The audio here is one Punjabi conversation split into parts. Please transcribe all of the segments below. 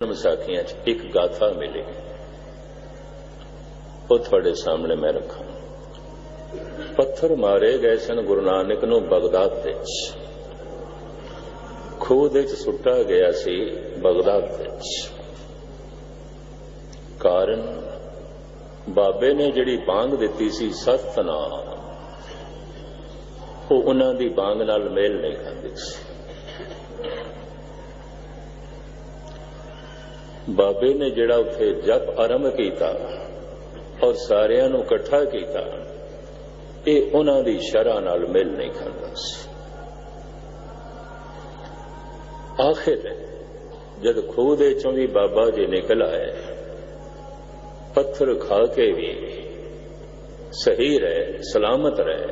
ਵਿਸਾਖੀਆਂ 'ਚ ਇੱਕ ਗਾਥਾ ਮਿਲੀ। ਉਹ ਤੁਹਾਡੇ ਸਾਹਮਣੇ ਮੈਂ ਰੱਖਾਂ। ਪੱਥਰ ਮਾਰੇ ਗਏ ਸਨ ਗੁਰੂ ਨਾਨਕ ਨੂੰ ਬਗਦਾਦ ਵਿੱਚ। ਖੂਹ ਦੇ ਵਿੱਚ ਸੁੱਟਾ ਗਿਆ ਸੀ ਬਗਦਾਦ ਵਿੱਚ। ਕਾਰਨ, ਬਾਬੇ ਨੇ ਜਿਹੜੀ ਬਾਂਗ ਦਿੱਤੀ ਸੀ ਸਤਨਾਮ, ਉਹ ਉਹਨਾਂ ਦੀ ਬਾਂਗ ਨਾਲ ਮੇਲ ਨਹੀਂ ਖਾਂਦੀ ਸੀ। ਬਾਬੇ ਨੇ ਜਿਹੜਾ ਉੱਥੇ ਜਪ ਆਰੰਭ ਕੀਤਾ ਔਰ ਸਾਰਿਆਂ ਨੂੰ ਇਕੱਠਾ ਕੀਤਾ, ਇਹ ਉਹਨਾਂ ਦੀ ਸ਼ਰ੍ਹਾ ਨਾਲ ਮਿਲ ਨਹੀਂ ਖਾਂਦਾ ਸੀ। ਆਖਿਰ ਜਦ ਖੂਹ ਦੇ ਚੋਂ ਵੀ ਬਾਬਾ ਜੀ ਨਿਕਲ ਆਏ, ਪੱਥਰ ਖਾ ਕੇ ਵੀ ਸਹੀ ਰਹੇ, ਸਲਾਮਤ ਰਹੇ।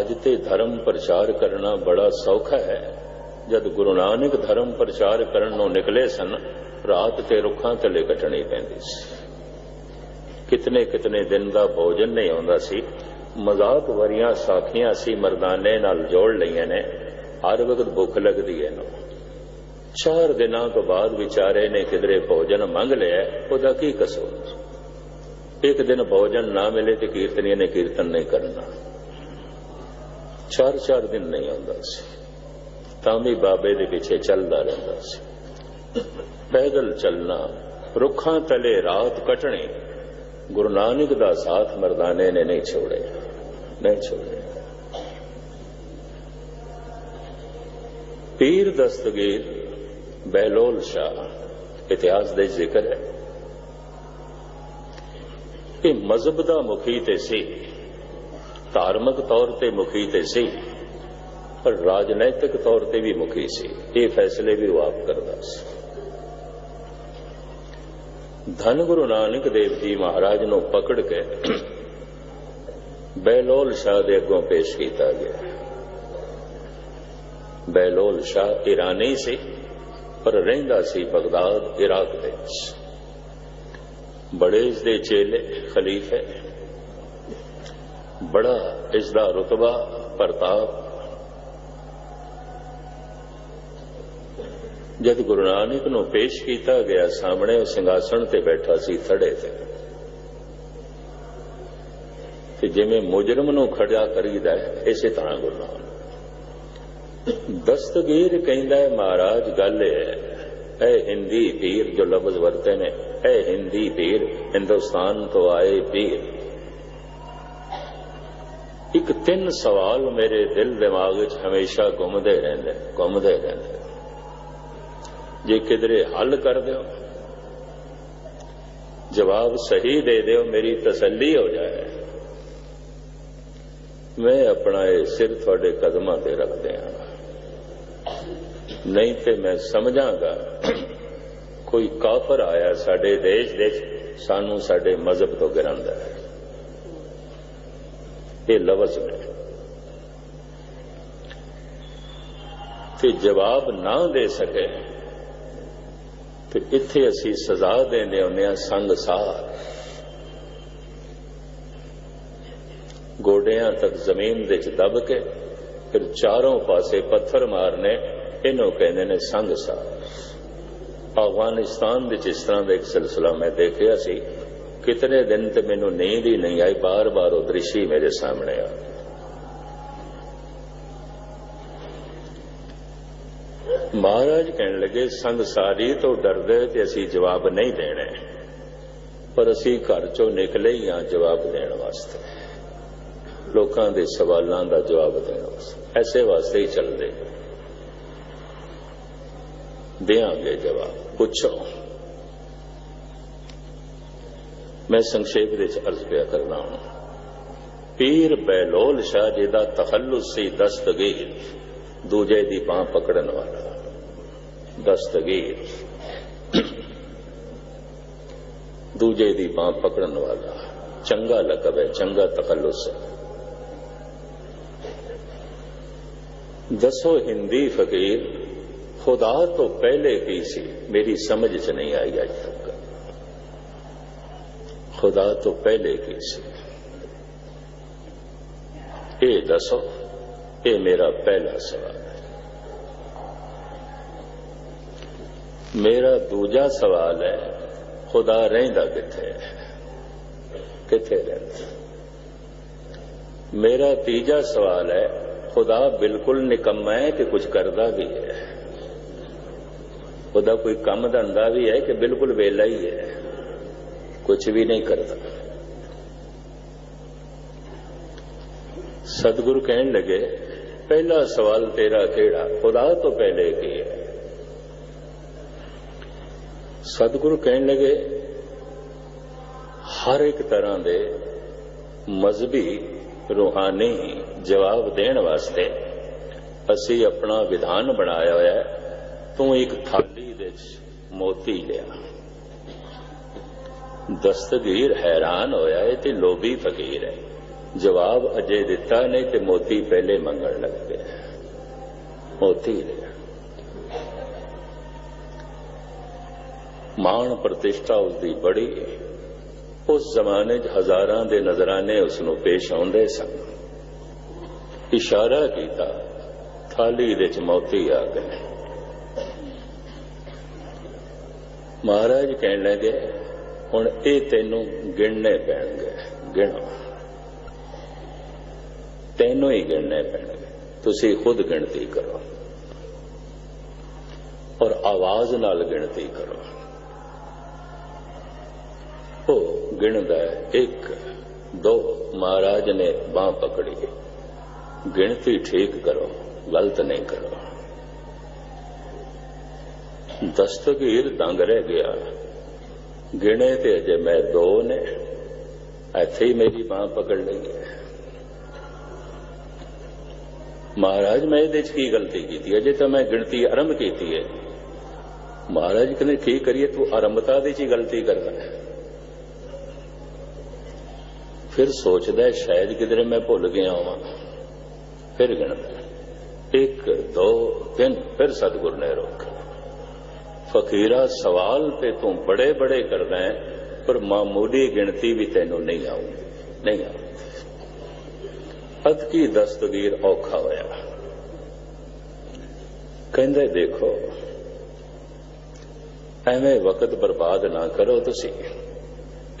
ਅੱਜ ਤੇ ਧਰਮ ਪ੍ਰਚਾਰ ਕਰਨਾ ਬੜਾ ਸੌਖਾ ਹੈ। ਜਦ ਗੁਰੂ ਨਾਨਕ ਧਰਮ ਪ੍ਰਚਾਰ ਕਰਨ ਨੂੰ ਨਿਕਲੇ ਸਨ, ਰਾਤ ਤੇ ਰੁੱਖਾਂ ਥੱਲੇ ਕੱਟਣੀ ਪੈਂਦੀ ਸੀ। ਕਿਤਨੇ ਕਿਤਨੇ ਦਿਨ ਦਾ ਭੋਜਨ ਨਹੀਂ ਆਉਂਦਾ ਸੀ, ਮਜ਼ਾਕ ਵਰੀਆਂ ਸਾਖੀਆਂ ਸੀ ਮਰਦਾਨੇ ਨਾਲ ਜੋੜ ਲਈਆਂ ਨੇ, ਹਰ ਵਕਤ ਭੁੱਖ ਲੱਗਦੀ ਹੈ ਨਾ ਚਾਰ ਦਿਨਾਂ ਤੋਂ ਬਾਅਦ ਵਿਚਾਰੇ ਨੇ ਕਿਧਰੇ ਭੋਜਨ ਮੰਗ ਲਿਆ, ਉਹਦਾ ਕੀ ਕਸੂਰ? ਇੱਕ ਦਿਨ ਭੋਜਨ ਨਾ ਮਿਲੇ ਤੇ ਕੀਰਤਨੀਆਂ ਨੇ ਕੀਰਤਨ ਨਹੀਂ ਕਰਨਾ। ਚਾਰ ਚਾਰ ਦਿਨ ਨਹੀਂ ਆਉਂਦਾ ਸੀ। ਤਾਂ ਵੀ ਬਾਬੇ ਦੇ ਪਿੱਛੇ ਚੱਲਦਾ ਰਹਿੰਦਾ ਸੀ। ਪੈਦਲ ਚੱਲਣਾ, ਰੁੱਖਾਂ ਤਲੇ ਰਾਤ ਕਟਣੀ, ਗੁਰੂ ਨਾਨਕ ਦਾ ਸਾਥ ਮਰਦਾਨੇ ਨੇ ਨਹੀਂ ਛੋੜਿਆ ਨਹੀਂ ਛੋੜਿਆ। ਪੀਰ ਦਸਤਗੀਰ ਬਹਿਲੋਲ ਸ਼ਾਹ, ਇਤਿਹਾਸ ਦੇ ਜ਼ਿਕਰ ਹੈ। ਇਹ ਮਜ਼ਹਬ ਦਾ ਮੁਖੀ ਤੇ ਸੀ, ਧਾਰਮਿਕ ਤੌਰ ਤੇ ਮੁਖੀ ਤੇ ਸੀ। ਪਰ ਰਾਜਨੈਤਿਕ ਤੌਰ ਤੇ ਵੀ ਮੁਖੀ ਸੀ ਇਹ ਫੈਸਲੇ ਵੀ ਉਹ ਆਪ ਕਰਦਾ ਸੀ ਧੰਨ ਗੁਰੂ ਨਾਨਕ ਦੇਵ ਜੀ ਮਹਾਰਾਜ ਨੂੰ ਪਕੜ ਕੇ ਬੈਲੋਲ ਸ਼ਾਹ ਦੇ ਅੱਗੋਂ ਪੇਸ਼ ਕੀਤਾ ਗਿਆ ਬੈਲੋਲ ਸ਼ਾਹ ਇਰਾਨੀ ਸੀ ਪਰ ਰਹਿੰਦਾ ਸੀ ਬਗਦਾਦ ਇਰਾਕ ਵਿੱਚ ਬੜੇ ਇਸ ਦੇ ਚੇਲੇ ਖਲੀਫੇ ਬੜਾ ਇਸ ਦਾ ਰਤਬਾ ਪ੍ਰਤਾਪ ਜਦ ਗੁਰੂ ਨਾਨਕ ਨੂੰ ਪੇਸ਼ ਕੀਤਾ ਗਿਆ, ਸਾਹਮਣੇ ਉਹ ਸਿੰਘਾਸਣ ਤੇ ਬੈਠਾ ਸੀ, ਥੜੇ ਤੇ। ਤੇ ਜਿਵੇਂ ਮੁਜਰਮ ਨੂੰ ਖੜਾ ਕਰੀਦਾ ਹੈ, ਇਸੇ ਤਰ੍ਹਾਂ ਗੁਰੂ ਨਾਨਕ। ਦਸਤਗੀਰ ਕਹਿੰਦਾ ਹੈ, ਮਹਾਰਾਜ, ਗੱਲ ਹੈ ਐ ਹਿੰਦੀ ਪੀਰ ਜੋ ਲਫ਼ਜ਼ ਵਰਤੇ ਨੇ ਐ ਹਿੰਦੀ ਪੀਰ ਹਿੰਦੁਸਤਾਨ ਤੋਂ ਆਏ ਪੀਰ। ਇੱਕ ਤਿੰਨ ਸਵਾਲ ਮੇਰੇ ਦਿਲ ਦਿਮਾਗ ਚ ਹਮੇਸ਼ਾ ਘੁੰਮਦੇ ਰਹਿੰਦੇ ਘੁੰਮਦੇ ਰਹਿੰਦੇ। ਜੇ ਕਿਧਰੇ ਹੱਲ ਕਰ ਦਿਓ। ਜਵਾਬ ਸਹੀ ਦੇ ਦਿਓ, ਮੇਰੀ ਤਸੱਲੀ ਹੋ ਜਾਏ। ਮੈਂ ਆਪਣਾ ਇਹ ਸਿਰ ਤੁਹਾਡੇ ਕਦਮਾਂ ਤੇ ਰੱਖ ਦਿਆਂਗਾ ਨਹੀਂ ਤੇ ਮੈਂ ਸਮਝਾਂਗਾ, ਕੋਈ ਕਾਫਰ ਆਇਆ ਸਾਡੇ ਦੇਸ਼ ਦੇ ਸਾਨੂੰ ਸਾਡੇ ਮਜ਼ਹਬ ਤੋਂ ਗਿਰਾਂਦਾ ਹੈ। ਇਹ ਲਫ਼ਜ਼ ਨੇ। ਤੇ ਜਵਾਬ ਨਾ ਦੇ ਸਕੇ। ਤੇ ਇੱਥੇ ਅਸੀਂ ਸਜ਼ਾ ਦੇਂਦੇ ਹੁੰਦੇ ਆ ਸੰਗਸਾਰ ਗੋਡਿਆਂ ਤੱਕ ਜ਼ਮੀਨ ਵਿੱਚ ਦਬ ਕੇ ਫਿਰ ਚਾਰੋਂ ਪਾਸੇ ਪੱਥਰ ਮਾਰਨੇ, ਇਹਨੂੰ ਕਹਿੰਦੇ ਨੇ ਸੰਗ ਸੰਗਸਾਰ ਅਫਗਾਨਿਸਤਾਨ ਵਿੱਚ ਇਸ ਤਰ੍ਹਾਂ ਦਾ ਇੱਕ ਸਿਲਸਿਲਾ ਮੈਂ ਦੇਖਿਆ ਸੀ। ਕਿਤਨੇ ਦਿਨ ਤੇ ਮੈਨੂੰ ਨੀਂਦ ਹੀ ਨਹੀਂ ਆਈ, ਬਾਰ-ਬਾਰ ਉਹ ਦ੍ਰਿਸ਼ੀ ਮੇਰੇ ਸਾਹਮਣੇ ਆ। ਮਹਾਰਾਜ ਕਹਿਣ ਲੱਗੇ ਸੰਗਸਾਰੀ ਤੋਂ ਡਰਦੇ ਤੇ ਅਸੀਂ ਜਵਾਬ ਨਹੀਂ ਦੇਣੇ। ਪਰ ਅਸੀਂ ਘਰ ਚੋਂ ਨਿਕਲੇ ਹੀ ਆ ਜਵਾਬ ਦੇਣ ਵਾਸਤੇ। ਲੋਕਾਂ ਦੇ ਸਵਾਲਾਂ ਦਾ ਜਵਾਬ ਦੇਣ ਵਾਸਤੇ। ਐਸੇ ਵਾਸਤੇ ਹੀ ਚੱਲਦੇ ਦੇਾਂਗੇ ਜਵਾਬ। ਪੁੱਛੋ। ਮੈਂ ਸੰਖੇਪ ਵਿੱਚ ਅਰਜ਼ ਪਿਆ ਕਰਨਾ ਹਾਂ। ਪੀਰ ਬੈਲੋਲ ਸ਼ਾਹ ਜੀ ਦਾ ਤਖੱਲੁਸ ਸੀ ਦਸਤਗੀਰ ਦੂਜੇ ਦੀ ਬਾਹ ਪਕੜਨ ਵਾਲਾ। ਦਸਤਗੀਰ ਦੂਜੇ ਦੀ ਬਾਹ ਪਕੜਨ ਵਾਲਾ ਚੰਗਾ ਲਕਬ ਹੈ ਚੰਗਾ ਤਖੱਲੁਸ ਹੈ ਦਸੋ ਹਿੰਦੀ ਫਕੀਰ ਖੁਦਾ ਤੋਂ ਪਹਿਲੇ ਕੀ ਸੀ ਮੇਰੀ ਸਮਝ ਚ ਨਹੀਂ ਆਈ ਅੱਜ ਤੱਕ ਖੁਦਾ ਤੋਂ ਪਹਿਲੇ ਕੀ ਸੀ ਇਹ ਦੱਸੋ ਇਹ ਮੇਰਾ ਪਹਿਲਾ ਸਵਾਲ ਹੈ ਮੇਰਾ ਦੂਜਾ ਸਵਾਲ ਹੈ ਖੁਦਾ ਰਹਿੰਦਾ ਕਿੱਥੇ ਹੈ ਕਿੱਥੇ ਰਹਿੰਦਾ ਮੇਰਾ ਤੀਜਾ ਸਵਾਲ ਹੈ ਖੁਦਾ ਬਿਲਕੁਲ ਨਿਕੰਮਾ ਹੈ ਕਿ ਕੁਝ ਕਰਦਾ ਵੀ ਹੈ ਉਹਦਾ ਕੋਈ ਕੰਮ ਧੰਦਾ ਵੀ ਹੈ ਕਿ ਬਿਲਕੁਲ ਵੇਲਾ ਹੀ ਹੈ ਕੁਝ ਵੀ ਨਹੀਂ ਕਰਦਾ ਸਤਿਗੁਰੂ ਕਹਿਣ ਲੱਗੇ ਪਹਿਲਾ ਸਵਾਲ ਤੇਰਾ ਕਿਹੜਾ ਖੁਦਾ ਤੋਂ ਪਹਿਲੇ ਕੀ ਹੈ ਸਤਿਗੁਰੂ ਕਹਿਣ ਲੱਗੇ, ਹਰ ਇੱਕ ਤਰ੍ਹਾਂ ਦੇ ਮਜ਼ਹਬੀ ਰੂਹਾਨੀ ਜਵਾਬ ਦੇਣ ਵਾਸਤੇ ਅਸੀਂ ਆਪਣਾ ਵਿਧਾਨ ਬਣਾਇਆ ਹੋਇਆ ਹੈ, ਤੂੰ ਇੱਕ ਥਾਲੀ ਵਿੱਚ ਮੋਤੀ ਲਿਆ। ਦਸਤਗੀਰ ਹੈਰਾਨ ਹੋਇਆ ਹੈ ਤੇ ਲੋਭੀ ਫਕੀਰ ਹੈ। ਜਵਾਬ ਅਜੇ ਦਿੱਤਾ ਨਹੀਂ ਤੇ ਮੋਤੀ ਪਹਿਲੇ ਮੰਗਣ ਲੱਗ ਪਿਆ। ਮੋਤੀ ਲਿਆ। ਮਾਣ ਪ੍ਰਤਿਸ਼ਠਾ ਉਸ ਦੀ ਬੜੀ ਉਸ ਜ਼ਮਾਨੇ 'ਚ ਹਜ਼ਾਰਾਂ ਦੇ ਨਜ਼ਰਾਨੇ ਉਸ ਨੂੰ ਪੇਸ਼ ਆਉਂਦੇ ਸਨ। ਇਸ਼ਾਰਾ ਕੀਤਾ, ਥਾਲੀ ਦੇ ਚ ਮੌਤੀ ਆ ਗਏ। ਮਹਾਰਾਜ ਕਹਿਣ ਲੱਗੇ, ਹੁਣ ਇਹ ਤੈਨੂੰ ਗਿਣਨੇ ਪੈਣਗੇ, ਗਿਣ। ਤੈਨੂੰ ਹੀ ਗਿਣਨੇ ਪੈਣਗੇ। ਤੁਸੀਂ ਖੁਦ ਗਿਣਤੀ ਕਰੋ। ਔਰ ਆਵਾਜ਼ ਨਾਲ ਗਿਣਤੀ ਕਰੋ। ਉਹ ਗਿਣਦਾ ਹੈ। ਇੱਕ, ਦੋ, ਮਹਾਰਾਜ ਨੇ ਬਾਹ ਪਕੜੀ। ਗਿਣਤੀ ਠੀਕ ਕਰੋ, ਗਲਤ ਨਹੀਂ ਕਰੋ। ਦਸਤਗੀਰ ਦੰਗ ਰਹਿ ਗਿਆ। ਗਿਣੇ ਤੇ ਅਜੇ ਮੈਂ ਦੋ ਨੇ। ਇੱਥੇ ਹੀ ਮੇਰੀ ਬਾਹ ਪਕੜ ਲਈ ਮਹਾਰਾਜ, ਮੈਂ ਇਹਦੇ 'ਚ ਕੀ ਗਲਤੀ ਕੀਤੀ? ਅਜੇ ਤਾਂ ਮੈਂ ਗਿਣਤੀ ਆਰੰਭ ਕੀਤੀ ਹੈ। ਮਹਾਰਾਜ ਕਹਿੰਦੇ, ਕੀ ਕਰੀਏ? ਤੂੰ ਆਰੰਭਤਾ ਦੇ 'ਚ ਹੀ ਗਲਤੀ ਕਰਦਾ ਹੈ। ਫਿਰ ਸੋਚਦਾ ਸ਼ਾਇਦ ਕਿਧਰੇ ਮੈਂ ਭੁੱਲ ਗਿਆ ਹਾਂ ਫਿਰ ਗਿਣਦਾ ਇੱਕ, ਦੋ, ਤਿੰਨ, ਫਿਰ ਸਤਿਗੁਰ ਨੇ ਰੋਕ ਫਕੀਰਾ ਸਵਾਲ ਤੇ ਤੂੰ ਬੜੇ ਬੜੇ ਕਰਦਾ ਹੈ, ਪਰ ਮਾਮੂਲੀ ਗਿਣਤੀ ਵੀ ਤੈਨੂੰ ਨਹੀਂ ਆਉ ਨਹੀਂ ਆਉਂਦੀ ਅਦ ਦਸਤਗੀਰ ਔਖਾ ਹੋਇਆ। ਕਹਿੰਦੇ, ਦੇਖੋ, ਐਵੇਂ ਵਕਤ ਬਰਬਾਦ ਨਾ ਕਰੋ ਤੁਸੀਂ।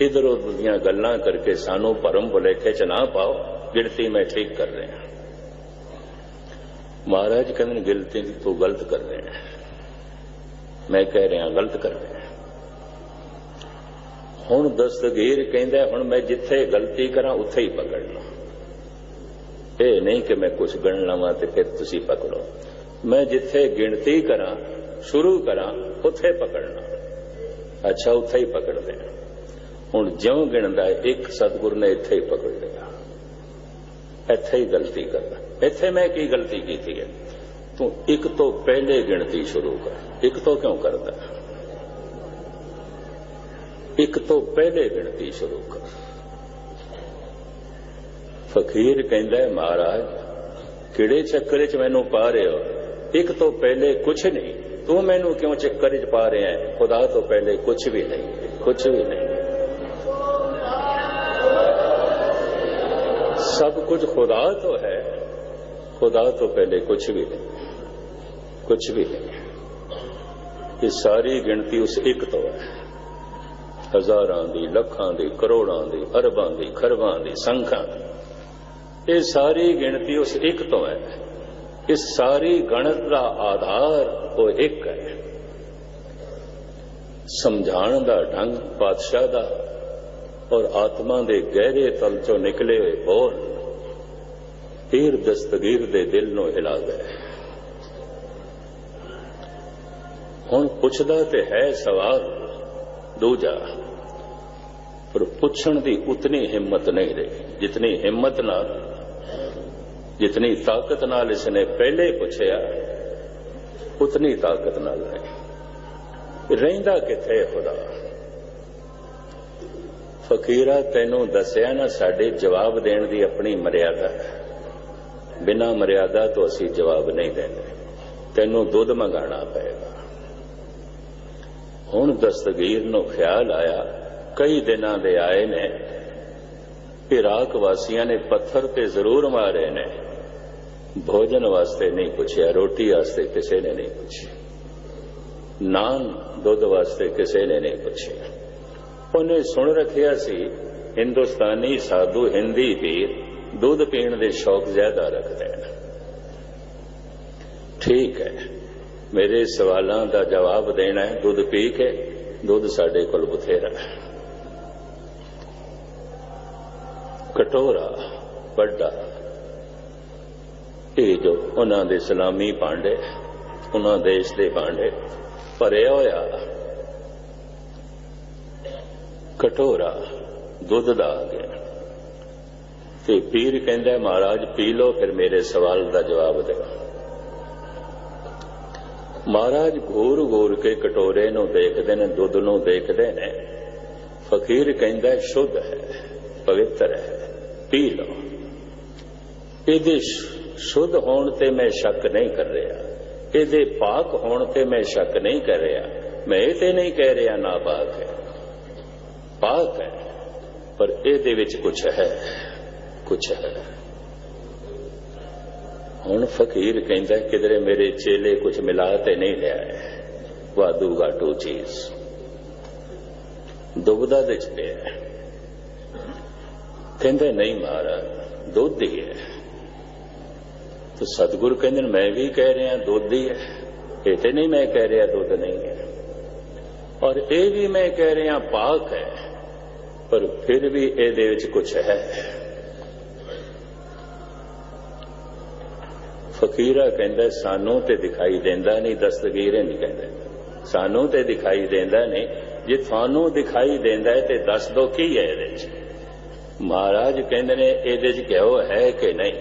ਇਧਰ ਉਧਰ ਦੀਆਂ ਗੱਲਾਂ ਕਰਕੇ ਸਾਨੂੰ ਭਰਮ ਭੁਲੇਖੇ ਚ ਨਾ ਪਾਓ, ਗਿਣਤੀ ਮੈਂ ਠੀਕ ਕਰ ਰਿਹਾ। ਮਹਾਰਾਜ ਕਹਿੰਦੇ ਗਿਣਤੀ ਤੂੰ ਗਲਤ ਕਰ ਰਿਹਾ ਮੈਂ ਕਹਿ ਰਿਹਾ, ਗਲਤ ਕਰ ਰਿਹਾ ਹੁਣ ਦਸਤਗੀਰ ਕਹਿੰਦਾ, ਹੁਣ ਮੈਂ ਜਿੱਥੇ ਗਲਤੀ ਕਰਾਂ, ਉੱਥੇ ਹੀ ਪਕੜਨਾ ਇਹ ਨਹੀਂ ਕਿ ਮੈਂ ਕੁਝ ਗਣ ਲਵਾਂ ਤੇ ਫਿਰ ਤੁਸੀਂ ਪਕੜੋ। ਮੈਂ ਜਿੱਥੇ ਗਿਣਤੀ ਕਰਾਂ, ਸ਼ੁਰੂ ਕਰਾਂ, ਉੱਥੇ ਪਕੜਨਾ। ਅੱਛਾ, ਉੱਥੇ ਹੀ ਪਕੜਦੇ ਹਾਂ। ਹੁਣ ਜਿਉਂ ਗਿਣਦਾ ਇੱਕ ਸਤਗੁਰ ਨੇ ਇੱਥੇ ਹੀ ਪਕੜ ਲਿਆ। ਇੱਥੇ ਹੀ ਗਲਤੀ ਕਰਦਾ। ਇੱਥੇ ਮੈਂ ਕੀ ਗਲਤੀ ਕੀਤੀ ਹੈ? ਤੂੰ ਇੱਕ ਤੋਂ ਪਹਿਲੇ ਗਿਣਤੀ ਸ਼ੁਰੂ ਕਰ। ਇੱਕ ਤੋਂ ਕਿਉਂ ਕਰਦਾ? ਇੱਕ ਤੋਂ ਪਹਿਲੇ ਗਿਣਤੀ ਸ਼ੁਰੂ ਕਰ। ਫਕੀਰ ਕਹਿੰਦਾ ਮਹਾਰਾਜ, ਕਿਹੜੇ ਚੱਕਰ 'ਚ ਮੈਨੂੰ ਪਾ ਰਹੇ ਹੋ? ਇੱਕ ਤੋਂ ਪਹਿਲੇ ਕੁਝ ਨਹੀਂ। ਤੂੰ ਮੈਨੂੰ ਕਿਉਂ ਚੱਕਰ 'ਚ ਪਾ ਰਿਹਾ ਹੈ? ਖੁਦਾ ਤੋਂ ਪਹਿਲੇ ਕੁਝ ਵੀ ਨਹੀਂ। ਕੁਝ ਵੀ ਨਹੀਂ। सब कुछ खुदा तो है खुदा तो पहले कुछ भी नहीं कुछ भी नहीं ये सारी गिनती उस एक तो है ਹਜ਼ਾਰਾਂ ਦੀ ਲੱਖਾਂ ਦੀ ਕਰੋੜਾਂ ਦੀ ਅਰਬਾਂ ਦੀ ਖਰਬਾਂ ਦੀ ਸੰਖਾਂ ਇਹ ਸਾਰੀ ਗਿਣਤੀ ਉਸ ਇੱਕ ਤੋਂ ਹੈ ਇਸ ਸਾਰੀ ਗਣਤ ਦਾ ਆਧਾਰ ਉਹ ਇੱਕ ਹੈ ਸਮਝਾਉਣ ਦਾ ਢੰਗ ਪਾਤਸ਼ਾਹ ਦਾ ਔਰ ਆਤਮਾ ਦੇ ਗਹਿਰੇ ਤਲ ਚੋਂ ਨਿਕਲੇ ਹੋਏ ਬੋਲ ਪੀਰ ਦਸਤਗੀਰ ਦੇ ਦਿਲ ਨੂੰ ਹਿਲਾ ਗਏ ਹੁਣ ਪੁੱਛਦਾ ਤੇ ਹੈ ਸਵਾਲ, ਦੂਜਾ, ਪਰ ਪੁੱਛਣ ਦੀ ਉਤਨੀ ਹਿੰਮਤ ਨਹੀਂ ਰਹੀ, ਜਿਤਨੀ ਹਿੰਮਤ ਨਾਲ, ਜਿਤਨੀ ਤਾਕਤ ਨਾਲ ਇਸ ਨੇ ਪਹਿਲੇ ਪੁੱਛਿਆ, ਉਤਨੀ ਤਾਕਤ ਨਾਲ ਨਹੀਂ। ਰਹਿੰਦਾ ਕਿੱਥੇ ਖੁਦਾ? ਫਕੀਰਾ ਤੈਨੂੰ ਦੱਸਿਆ ਨਾ ਸਾਡੇ ਜਵਾਬ ਦੇਣ ਦੀ ਆਪਣੀ ਮਰਿਆਦਾ। ਬਿਨਾ ਮਰਿਆਦਾ ਤੋਂ ਅਸੀਂ ਜਵਾਬ ਨਹੀਂ ਦਿੰਦੇ। ਤੈਨੂੰ ਦੁੱਧ ਮੰਗਾਣਾ ਪਏਗਾ। ਹੁਣ ਦਸਤਗੀਰ ਨੂੰ ਖਿਆਲ ਆਇਆ, ਕਈ ਦਿਨਾਂ ਦੇ ਆਏ ਨੇ। ਇਰਾਕ ਵਾਸੀਆਂ ਨੇ ਪੱਥਰ ਤੇ ਜ਼ਰੂਰ ਮਾਰੇ ਨੇ। ਭੋਜਨ ਵਾਸਤੇ ਨਹੀਂ ਪੁੱਛਿਆ, ਰੋਟੀ ਵਾਸਤੇ ਕਿਸੇ ਨੇ ਨਹੀਂ ਪੁੱਛਿਆ ਨਾਨ ਦੁੱਧ ਵਾਸਤੇ ਕਿਸੇ ਨੇ ਨਹੀਂ ਪੁੱਛਿਆ। ਉਹਨੇ ਸੁਣ ਰੱਖਿਆ ਸੀ, ਹਿੰਦੁਸਤਾਨੀ ਸਾਧੂ ਹਿੰਦੀ ਵੀਰ ਦੁੱਧ ਪੀਣ ਦੇ ਸ਼ੌਕ ਜ਼ਿਆਦਾ ਰੱਖਦੇ ਨੇ। ਠੀਕ ਹੈ, ਮੇਰੇ ਸਵਾਲਾਂ ਦਾ ਜਵਾਬ ਦੇਣਾ ਹੈ, ਦੁੱਧ ਪੀ ਕੇ, ਦੁੱਧ ਸਾਡੇ ਕੋਲ ਬਥੇਰਾ ਕਟੋਰਾ ਵੱਡਾ, ਇਹ ਜੋ ਉਹਨਾਂ ਦੇ ਸਲਾਮੀ ਪਾਂਡੇ ਉਹਨਾਂ ਦੇਸ਼ ਦੇ ਪਾਂਡੇ ਭਰਿਆ ਹੋਇਆ ਕਟੋਰਾ ਦੁੱਧ ਦਾ ਆ ਗਿਆ। ਤੇ ਪੀਰ ਕਹਿੰਦਾ, ਮਹਾਰਾਜ, ਪੀ ਲਓ, ਫਿਰ ਮੇਰੇ ਸਵਾਲ ਦਾ ਜਵਾਬ ਦਿਓ। ਮਹਾਰਾਜ ਘੂਰ ਘੂਰ ਕੇ ਕਟੋਰੇ ਨੂੰ ਦੇਖਦੇ ਨੇ, ਦੁੱਧ ਨੂੰ ਦੇਖਦੇ ਨੇ। ਫਕੀਰ ਕਹਿੰਦਾ, ਸ਼ੁੱਧ ਹੈ, ਪਵਿੱਤਰ ਹੈ, ਪੀ ਲਓ। ਇਹਦੇ ਸ਼ੁੱਧ ਹੋਣ ਤੇ ਮੈਂ ਸ਼ੱਕ ਨਹੀਂ ਕਰ ਰਿਹਾ। ਇਹਦੇ ਪਾਕ ਹੋਣ ਤੇ ਮੈਂ ਸ਼ੱਕ ਨਹੀਂ ਕਰ ਰਿਹਾ। ਮੈਂ ਇਹ ਤੇ ਨਹੀਂ ਕਹਿ ਰਿਹਾ ਨਾ ਪਾਕ ਹੈ। ਪਾਕ ਹੈ, ਪਰ ਇਹਦੇ ਵਿੱਚ ਕੁਝ ਹੈ ਕੁਝ ਹੈ। ਹੁਣ ਫਕੀਰ ਕਹਿੰਦਾ ਕਿਧਰੇ ਮੇਰੇ ਚੇਲੇ ਕੁਝ ਮਿਲਾ ਤੇ ਨਹੀਂ ਲਿਆ ਹੈ। ਵਾਧੂ ਘਾਟੂ ਚੀਜ਼। ਦੁਬਦਾ ਦੇ ਚ ਪਿਆ ਕਹਿੰਦੇ, ਨਹੀਂ ਮਹਾਰਾਜ, ਦੁੱਧ ਹੀ ਹੈ। ਤੇ ਸਤਿਗੁਰੂ ਕਹਿੰਦੇ ਮੈਂ ਵੀ ਕਹਿ ਰਿਹਾ, ਦੁੱਧ ਹੀ ਹੈ। ਇਹ ਤੇ ਨਹੀਂ ਮੈਂ ਕਹਿ ਰਿਹਾ, ਦੁੱਧ ਨਹੀਂ ਹੈ। ਔਰ ਇਹ ਵੀ ਮੈਂ ਕਹਿ ਰਿਹਾ, ਪਾਕ ਹੈ। ਪਰ ਫਿਰ ਵੀ ਇਹਦੇ ਵਿੱਚ ਕੁਝ ਹੈ। ਫਕੀਰਾ ਕਹਿੰਦਾ, ਸਾਨੂੰ ਤੇ ਦਿਖਾਈ ਦਿੰਦਾ ਨਹੀਂ, ਦਸਤਗੀਰੇ ਨਹੀਂ ਕਹਿੰਦਾ। ਸਾਨੂੰ ਤੇ ਦਿਖਾਈ ਦਿੰਦਾ ਨਹੀਂ। ਜੇ ਤੁਹਾਨੂੰ ਦਿਖਾਈ ਦਿੰਦਾ ਹੈ ਤੇ ਦੱਸ ਦੋ ਕੀ ਹੈ ਇਹਦੇ ਵਿੱਚ? ਮਹਾਰਾਜ ਕਹਿੰਦੇ ਨੇ, ਇਹਦੇ ਵਿੱਚ ਗਿਓ ਹੈ ਕਿ ਨਹੀਂ?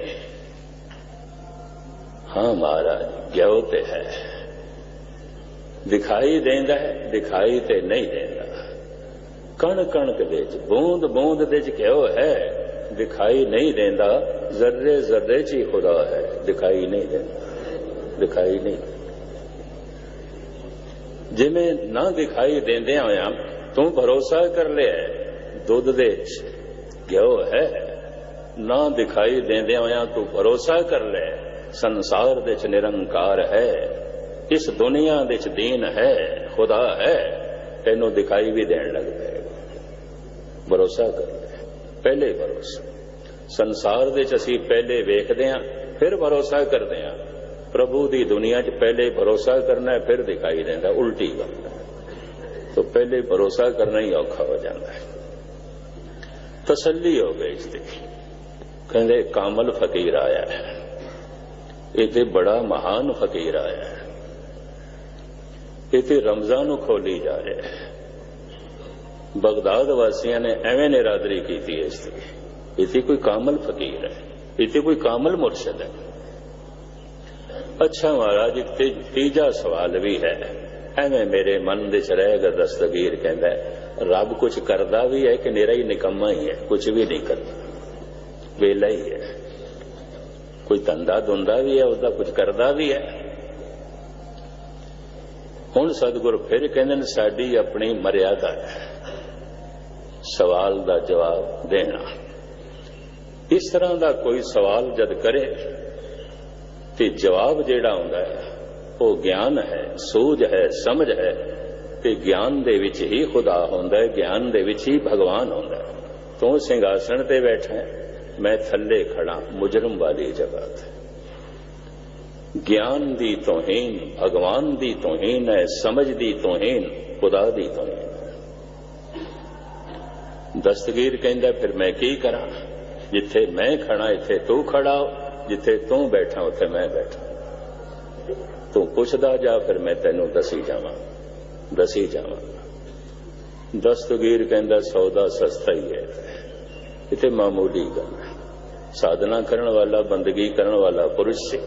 ਹਾਂ ਮਹਾਰਾਜ, ਘਿਓ ਤੇ ਹੈ। ਦਿਖਾਈ ਦਿੰਦਾ ਹੈ, ਦਿਖਾਈ ਤੇ ਨਹੀਂ ਦਿੰਦਾ। ਕਣ ਕਣਕ ਦੇ ਵਿੱਚ ਬੂੰਦ ਬੂੰਦ ਦੇ ਵਿੱਚ ਘਿਓ ਹੈ, ਦਿਖਾਈ ਨਹੀਂ ਦਿੰਦਾ ਜ਼ਰਰੇ ਜ਼ਰਰੇ ਚ ਹੀ ਖੁਦਾ ਹੈ, ਦਿਖਾਈ ਨਹੀਂ ਦਿੰਦਾ, ਦਿਖਾਈ ਨਹੀਂ ਜਿਵੇਂ ਨਾ ਦਿਖਾਈ ਦਿੰਦੇ ਹੋਇਆ ਤੂੰ ਭਰੋਸਾ ਕਰ ਲਿਆ ਦੁੱਧ ਦੇ ਵਿੱਚ ਘਿਓ ਹੈ, ਨਾ ਦਿਖਾਈ ਦਿੰਦੇ ਹੋਇਆ ਤੂੰ ਭਰੋਸਾ ਕਰ ਲੈ ਸੰਸਾਰ ਦੇ ਚ ਨਿਰੰਕਾਰ ਹੈ, ਇਸ ਦੁਨੀਆ ਦੇ ਚ ਦੀਨ ਹੈ, ਖੁਦਾ ਹੈ, ਤੈਨੂੰ ਦਿਖਾਈ ਵੀ ਦੇਣ ਲੱਗ ਪਏਗਾ ਭਰੋਸਾ ਕਰ ਪਹਿਲੇ ਭਰੋਸਾ। ਸੰਸਾਰ ਦੇ ਚ ਅਸੀਂ ਪਹਿਲੇ ਵੇਖਦੇ ਹਾਂ, ਫਿਰ ਭਰੋਸਾ ਕਰਦੇ ਹਾਂ। ਪ੍ਰਭੂ ਦੀ ਦੁਨੀਆ 'ਚ ਪਹਿਲੇ ਭਰੋਸਾ ਕਰਨਾ ਹੈ, ਫਿਰ ਦਿਖਾਈ ਦਿੰਦਾ ਉਲਟੀ ਗੱਲ ਤਾਂ ਪਹਿਲੇ ਭਰੋਸਾ ਕਰਨਾ ਹੀ ਔਖਾ ਹੋ ਜਾਂਦਾ ਹੈ। ਤਸੱਲੀ ਹੋ ਗਈ ਇਸ ਦੀ ਕਹਿੰਦੇ, ਕਾਮਲ ਫਕੀਰ ਆਇਆ ਹੈ। ਇਹ ਤੇ ਬੜਾ ਮਹਾਨ ਫਕੀਰ ਆਇਆ ਹੈ। ਇਹ ਤੇ ਰਮਜ਼ਾਨ ਨੂੰ ਖੋਲੀ ਜਾ ਰਿਹਾ ਹੈ। ਬਗਦਾਦ ਵਾਸੀਆਂ ਨੇ ਐਵੇਂ ਨਿਰਾਦਰੀ ਕੀਤੀ ਇਸ ਦੀ ਇਹ ਕੋਈ ਕਾਮਲ ਫਕੀਰ ਹੈ, ਇਥੇ ਕੋਈ ਕਾਮਲ ਮੁਰਸ਼ਿਦ ਹੈ। ਅੱਛਾ ਮਹਾਰਾਜ ਇੱਕ ਤੇ ਤੀਜਾ ਸਵਾਲ ਵੀ ਹੈ। ਐਵੇਂ ਮੇਰੇ ਮਨ ਦੇ ਚ ਰਹੇਗਾ ਦਸਤਗੀਰ ਕਹਿੰਦਾ ਰੱਬ ਕੁਝ ਕਰਦਾ ਵੀ ਹੈ ਕਿ ਨੇਰਾ ਹੀ ਨਿਕੰਮਾ ਹੀ ਹੈ ਕੁਝ ਵੀ ਨਹੀਂ ਕਰਦਾ। ਵੇਲਾ ਹੀ ਹੈ। ਕੋਈ ਧੰਦਾ ਦੁੰਦਾ ਵੀ ਹੈ, ਉਹਦਾ ਕੁਝ ਕਰਦਾ ਵੀ ਹੈ। ਹੁਣ ਸਤਿਗੁਰ ਫਿਰ ਕਹਿੰਦੇ ਨੇ, ਸਾਡੀ ਆਪਣੀ ਮਰਿਆਦਾ ਹੈ। ਸਵਾਲ ਦਾ ਜਵਾਬ ਦੇਣਾ। ਇਸ ਤਰ੍ਹਾਂ ਦਾ ਕੋਈ ਸਵਾਲ ਜਦ ਕਰੇ, ਤੇ ਜਵਾਬ ਜਿਹੜਾ ਹੁੰਦਾ ਹੈ, ਉਹ ਗਿਆਨ ਹੈ, ਸੋਝ ਹੈ, ਸਮਝ ਹੈ, ਤੇ ਗਿਆਨ ਦੇ ਵਿੱਚ ਹੀ ਖੁਦਾ ਹੁੰਦਾ ਹੈ, ਗਿਆਨ ਦੇ ਵਿੱਚ ਹੀ ਭਗਵਾਨ ਹੁੰਦਾ ਹੈ। ਤੂੰ ਸਿੰਘਾਸਣ ਤੇ ਬੈਠਾ ਮੈਂ ਥੱਲੇ ਖੜਾ ਮੁਜਰਮ ਵਾਲੀ ਜਗ੍ਹਾ ਤੇ। ਗਿਆਨ ਦੀ ਤੋਹੀਨ ਭਗਵਾਨ ਦੀ ਤੋਹੀਨ ਹੈ, ਸਮਝ ਦੀ ਤੋਹੀਨ ਖੁਦਾ ਦੀ ਤੋਹੀਨ ਦਸਤਗੀਰ ਕਹਿੰਦਾ, ਫਿਰ ਮੈਂ ਕੀ ਕਰਾਂ? ਜਿੱਥੇ ਮੈਂ ਖੜਾ, ਇੱਥੇ ਤੂੰ ਖੜਾ ਜਿੱਥੇ ਤੂੰ ਬੈਠਾ, ਉੱਥੇ ਮੈਂ ਬੈਠਾ ਤੂੰ ਪੁੱਛਦਾ ਜਾ, ਫਿਰ ਮੈਂ ਤੈਨੂੰ ਦੱਸੀ ਜਾਵਾਂ। ਦੱਸੀ ਜਾਵਾਂ। ਦਸਤਗੀਰ ਕਹਿੰਦਾ, ਸੌਦਾ ਸਸਤਾ ਹੀ ਹੈ। ਇਥੇ ਮਾਮੂਲੀ ਗੱਲ ਸਾਧਨਾ ਕਰਨ ਵਾਲਾ, ਬੰਦਗੀ ਕਰਨ ਵਾਲਾ ਪੁਰਸ਼ ਸੀ।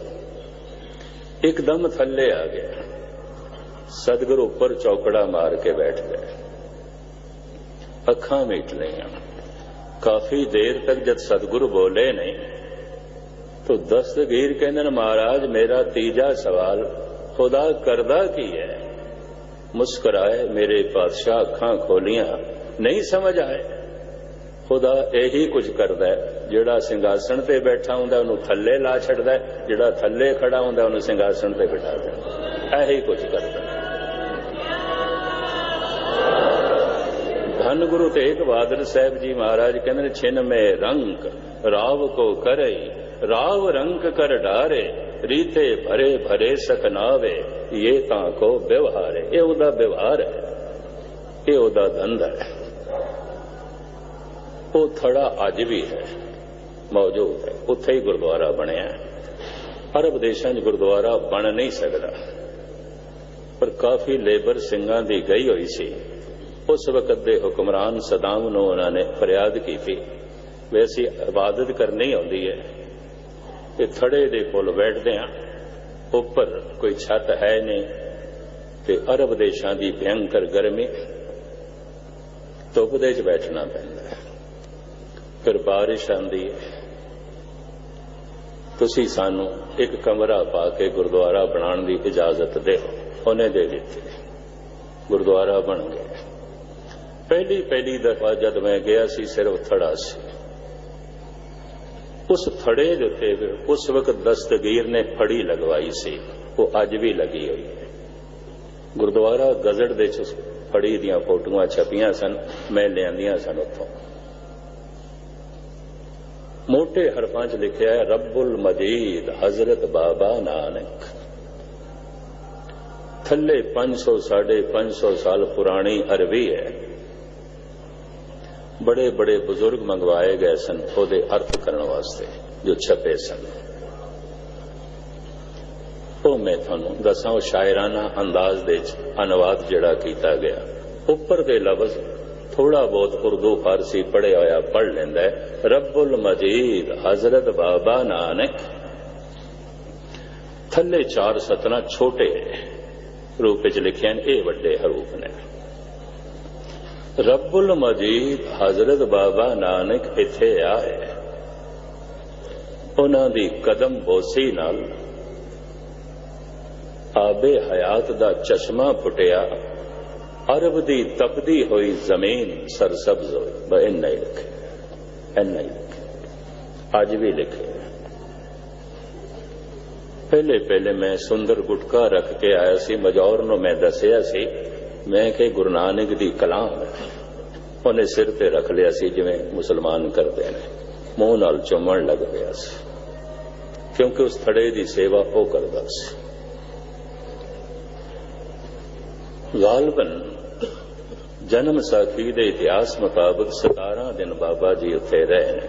ਇੱਕਦਮ ਥੱਲੇ ਆ ਗਿਆ। ਸਤਗੁਰ ਉੱਪਰ ਚੌਕੜਾ ਮਾਰ ਕੇ ਬੈਠ ਗਏ ਅੱਖਾਂ ਮੀਟ ਲਈਆਂ ਕਾਫੀ ਦੇਰ ਤੱਕ ਜਦ ਸਤਿਗੁਰ ਬੋਲੇ ਨਹੀਂ ਤੋ ਦਸਤਗੀਰ ਕਹਿੰਦੇ ਨੇ, ਮਹਾਰਾਜ, ਮੇਰਾ ਤੀਜਾ ਸਵਾਲ ਖੁਦਾ ਕਰਦਾ ਕੀ ਹੈ? ਮੁਸਕਰਾਏ, ਮੇਰੇ ਪਾਤਸ਼ਾਹ ਅੱਖਾਂ ਖੋਲੀਆਂ, ਨਹੀਂ ਸਮਝ ਆਏ। ਖੁਦਾ ਇਹੀ ਕੁਝ ਕਰਦਾ ਹੈ, ਜਿਹੜਾ ਸਿੰਘਾਸਣ ਤੇ ਬੈਠਾ ਹੁੰਦਾ, ਉਹਨੂੰ ਥੱਲੇ ਲਾ ਛੱਡਦਾ ਜਿਹੜਾ ਥੱਲੇ ਖੜਾ ਹੁੰਦਾ, ਉਹਨੂੰ ਸਿੰਘਾਸਣ ਤੇ ਬਿਠਾ ਦਿੰਦਾ ਇਹੀ ਕੁਝ ਕਰਦਾ ਧੰਨ ਗੁਰੂ ਤੇਗ ਬਹਾਦਰ ਸਾਹਿਬ ਜੀ ਮਹਾਰਾਜ ਕਹਿੰਦੇ ਨੇ, ਛਿਨ ਮੇ ਰੰਗ, ਰਾਵ ਕੋ ਕਰਈ ਰਾਵ ਰੰਗ ਕਰ ਡਾਰੇ, ਰੀਤੇ ਭਰੇ ਭਰੇ ਸਕਨਾਵੇ ਇਹ ਤਾਂ ਕੋ ਵਿਵਹਾਰ ਹੈ। ਇਹ ਉਹਦਾ ਵਿਵਹਾਰ ਹੈ, ਇਹ ਉਹਦਾ ਧੰਦਾ ਹੈ। ਉਹ ਥੜਾ ਅੱਜ ਵੀ ਹੈ, ਮੌਜੂਦ ਹੈ। ਉੱਥੇ ਹੀ ਗੁਰਦੁਆਰਾ ਬਣਿਆ ਹੈ। ਅਰਬ ਦੇਸ਼ਾਂ 'ਚ ਗੁਰਦੁਆਰਾ ਬਣ ਨਹੀਂ ਸਕਦਾ। ਪਰ ਕਾਫੀ ਲੇਬਰ ਸਿੰਘਾਂ ਦੀ ਗਈ ਹੋਈ ਸੀ। ਉਸ ਵਕਤ ਦੇ ਹੁਕਮਰਾਨ ਸਦਾਮ ਨੂੰ ਉਹਨਾਂ ਨੇ ਫਰਿਆਦ ਕੀਤੀ ਵੀ ਅਸੀਂ ਇਬਾਦਤ ਕਰਨੀ ਆਉਂਦੀ ਹੈ ਤੇ ਥੜੇ ਦੇ ਕੋਲ ਬੈਠਦੇ ਆ ਉੱਪਰ ਕੋਈ ਛੱਤ ਹੈ ਨਹੀਂ ਤੇ ਅਰਬ ਦੇਸ਼ਾਂ ਦੀ ਭਿਆਨਕ ਗਰਮੀ ਧੁੱਪ ਦੇ 'ਚ ਬੈਠਣਾ ਪੈਂਦਾ ਹੈ। ਫਿਰ ਬਾਰਿਸ਼ ਆਂਦੀ ਹੈ। ਤੁਸੀਂ ਸਾਨੂੰ ਇੱਕ ਕਮਰਾ ਪਾ ਕੇ ਗੁਰਦੁਆਰਾ ਬਣਾਉਣ ਦੀ ਇਜਾਜ਼ਤ ਦਿਓ, ਉਹਨੇ ਦੇ ਦਿੱਤੀ। ਗੁਰਦੁਆਰਾ ਬਣ ਗਿਆ। ਪਹਿਲੀ ਪਹਿਲੀ ਦਫਾ ਜਦ ਮੈਂ ਗਿਆ ਸੀ, ਸਿਰਫ ਥੜਾ ਸੀ। ਉਸ ਥੜੇ ਦੇ ਉੱਤੇ ਉਸ ਵਕਤ ਦਸਤਗੀਰ ਨੇ ਫੜੀ ਲਗਵਾਈ ਸੀ। ਉਹ ਅੱਜ ਵੀ ਲੱਗੀ ਹੋਈ ਹੈ। ਗੁਰਦੁਆਰਾ ਗਜ਼ੜ ਦੇ ਚ ਫੜੀ ਦੀਆਂ ਫੋਟੋਆਂ ਛਪੀਆਂ ਸਨ, ਮੈਂ ਲਿਆਂਦੀਆਂ ਸਨ ਉੱਥੋਂ। ਮੋٹے ਹਰਫਾਂ 'ਚ ਲਿਖਿਆ ਹੈ, ਰੱਬੁਲ ਮਜੀਦ, ਹਜ਼ਰਤ ਬਾਬਾ ਨਾਨਕ। ਥੱਲੇ 500 ਸਾਢੇ 500 ਸਾਲ ਪੁਰਾਣੀ ਅਰਬੀ ਹੈ। ਬੜੇ ਬੜੇ ਬਜ਼ੁਰਗ ਮੰਗਵਾਏ ਗਏ ਸਨ ਉਹਦੇ ਅਰਥ ਕਰਨ ਵਾਸਤੇ, ਜੋ ਛਪੇ ਸਨ। ਉਹ ਮੈਂ ਤੁਹਾਨੂੰ ਦੱਸਾਂ, ਉਹ ਸ਼ਾਇਰਾਨਾ ਅੰਦਾਜ਼ ਦੇ ਅਨੁਵਾਦ ਜਿਹੜਾ ਕੀਤਾ ਗਿਆ। ਉੱਪਰ ਦੇ ਲਫ਼ਜ਼ ਥੋੜਾ ਬਹੁਤ ਉਰਦੂ ਫਾਰਸੀ ਪੜਿਆ ਹੋਇਆ ਪੜ ਲੈਂਦਾ ਹੈ, ਰੱਬੁਲ ਮਜੀਦ, ਹਜ਼ਰਤ ਬਾਬਾ ਨਾਨਕ। ਥੱਲੇ ਚਾਰ ਸਤਨਾ ਛੋਟੇ ਰੂਪ ਵਿੱਚ ਲਿਖਿਆ ਇਹ ਵੱਡੇ ਹਰੂਪ ਨੇ। ਰੱਬੁਲ ਮਜੀਦ ਹਜ਼ਰਤ ਬਾਬਾ ਨਾਨਕ ਇੱਥੇ ਆਏ। ਉਹਨਾਂ ਦੀ ਕਦਮ ਬੋਸੀ ਨਾਲ ਆਬੇ ਹਯਾਤ ਦਾ ਚਸ਼ਮਾ ਫੁੱਟਿਆ ਅਰਬ ਦੀ ਤਪਦੀ ਹੋਈ ਜ਼ਮੀਨ ਸਰਸਬਜ਼ ਹੋਈ। ਬ ਇੰਨਾ ਹੀ ਲਿਖੇ ਇੰਨਾ ਹੀ ਲਿਖੇ ਅੱਜ ਵੀ ਲਿਖੇ ਪਹਿਲੇ ਪਹਿਲੇ ਮੈਂ ਸੁੰਦਰ ਗੁਟਕਾ ਰੱਖ ਕੇ ਆਇਆ ਸੀ। ਮਜੌਰ ਨੂੰ ਮੈਂ ਦੱਸਿਆ ਸੀ ਮੈਂ ਕਿ ਗੁਰੂ ਨਾਨਕ ਦੀ ਕਲਾਮ ਉਹਨੇ ਸਿਰ ਤੇ ਰੱਖ ਲਿਆ ਸੀ, ਜਿਵੇਂ ਮੁਸਲਮਾਨ ਕਰਦੇ ਨੇ। ਮੂੰਹ ਨਾਲ ਚੁੰਮਣ ਲੱਗ ਪਿਆ ਸੀ। ਕਿਉਂਕਿ ਉਸ ਥੜੇ ਦੀ ਸੇਵਾ ਉਹ ਕਰਦਾ ਸੀ। ਗਾਲਬਨ ਜਨਮ ਸਾਖੀ ਦੇ ਇਤਿਹਾਸ ਮੁਤਾਬਕ 17 ਦਿਨ ਬਾਬਾ ਜੀ ਉੱਥੇ ਰਹੇ ਨੇ।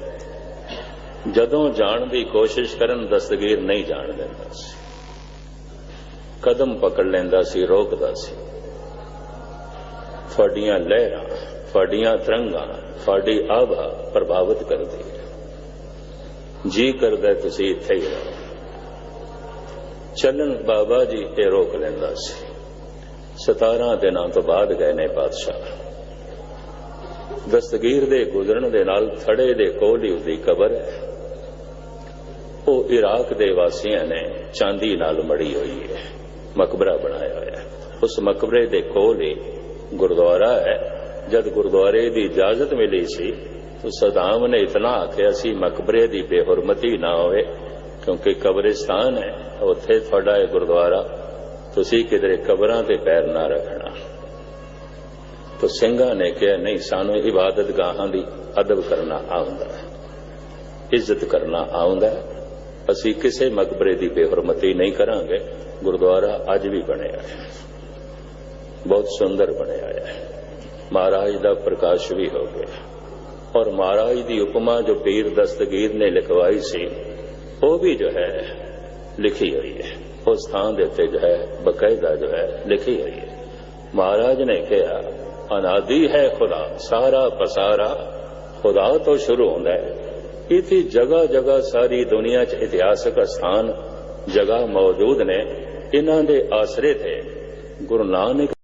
ਜਦੋਂ ਜਾਣ ਦੀ ਕੋਸ਼ਿਸ਼ ਕਰਨ ਦਸਤਗੀਰ ਨਹੀਂ ਜਾਣ ਦਿੰਦਾ ਸੀ। ਕਦਮ ਪਕੜ ਲੈਂਦਾ ਸੀ, ਰੋਕਦਾ ਸੀ। ਤੁਹਾਡੀਆਂ ਲਹਿਰਾਂ, ਤੁਹਾਡੀਆਂ ਤਰੰਗਾਂ, ਤੁਹਾਡੀ ਆਭਾ ਪ੍ਰਭਾਵਿਤ ਕਰਦੀ ਹੈ। ਜੀ ਕਰਦਾ ਤੁਸੀਂ ਇੱਥੇ ਹੀ ਰਹੋ। ਚੱਲਣ ਬਾਬਾ ਜੀ ਇਹ ਰੋਕ ਲੈਂਦਾ ਸੀ। 17 ਦਿਨਾਂ ਤੋਂ ਬਾਅਦ ਗਏ ਨੇ ਪਾਤਸ਼ਾਹ। ਦਸਤਗੀਰ ਦੇ ਗੁਜ਼ਰਨ ਦੇ ਨਾਲ ਥੜੇ ਦੇ ਕੋਲ ਹੀ ਉਹਦੀ ਕਬਰ ਹੈ। ਉਹ ਇਰਾਕ ਦੇ ਵਾਸੀਆਂ ਨੇ ਚਾਂਦੀ ਨਾਲ ਮੜੀ ਹੋਈ ਹੈ। ਮਕਬਰਾ ਬਣਾਇਆ ਹੋਇਆ ਹੈ। ਉਸ ਮਕਬਰੇ ਦੇ ਕੋਲ ਹੀ ਗੁਰਦੁਆਰਾ ਹੈ। ਜਦ ਗੁਰਦੁਆਰੇ ਦੀ ਇਜਾਜ਼ਤ ਮਿਲੀ ਸੀ, ਤਾਂ ਸਦਾਮ ਨੇ ਇਤਨਾ ਆਖਿਆ ਸੀ, ਮਕਬਰੇ ਦੀ ਬੇਹਰਮਤੀ ਨਾ ਹੋਵੇ, ਕਿਉਂਕਿ ਕਬਰਿਸਤਾਨ ਹੈ, ਉੱਥੇ ਤੁਹਾਡਾ ਇਹ ਗੁਰਦੁਆਰਾ, ਤੁਸੀਂ ਕਿਧਰੇ ਕਬਰਾਂ ਤੇ ਪੈਰ ਨਾ ਰੱਖਣਾ। ਤਾਂ ਸਿੰਘਾਂ ਨੇ ਕਿਹਾ, ਨਹੀਂ, ਸਾਨੂੰ ਇਬਾਦਤ ਗਾਹਾਂ ਦੀ ਅਦਬ ਕਰਨਾ ਆਉਂਦਾ ਹੈ। ਇੱਜ਼ਤ ਕਰਨਾ ਆਉਂਦਾ ਹੈ। ਅਸੀਂ ਕਿਸੇ ਮਕਬਰੇ ਦੀ ਬੇਹਰਮਤੀ ਨਹੀਂ ਕਰਾਂਗੇ। ਗੁਰਦੁਆਰਾ ਅੱਜ ਵੀ ਬਣਿਆ ਹੈ। ਬਹੁਤ ਸੁੰਦਰ ਬਣਿਆ ਹੈ ਮਹਾਰਾਜ ਦਾ ਪ੍ਰਕਾਸ਼ ਵੀ ਹੋ ਗਿਆ ਔਰ ਮਹਾਰਾਜ ਦੀ ਉਪਮਾ ਜੋ ਪੀਰ ਦਸਤਗੀਰ ਨੇ ਲਿਖਵਾਈ ਸੀ ਉਹ ਵੀ ਜੋ ਹੈ ਲਿਖੀ ਹੋਈ ਹੈ ਉਸ ਥਾਂ ਦੇ ਉੱਤੇ ਜੋ ਹੈ ਬਕਾਇਦਾ ਜੋ ਹੈ ਲਿਖੀ ਹੋਈ ਹੈ ਮਹਾਰਾਜ ਨੇ ਕਿਹਾ ਅਨਾਦੀ ਹੈ ਖੁਦਾ ਸਾਰਾ ਪਸਾਰਾ ਖੁਦਾ ਤੋਂ ਸ਼ੁਰੂ ਹੁੰਦਾ ਹੈ ਇਤੀ ਜਗ੍ਹਾ ਜਗ੍ਹਾ ਸਾਰੀ ਦੁਨੀਆ 'ਚ ਇਤਿਹਾਸਕ ਸਥਾਨ ਜਗ੍ਹਾ ਮੌਜੂਦ ਨੇ ਇਹਨਾਂ ਦੇ ਆਸਰੇ ਤੇ ਗੁਰੂ ਨਾਨਕ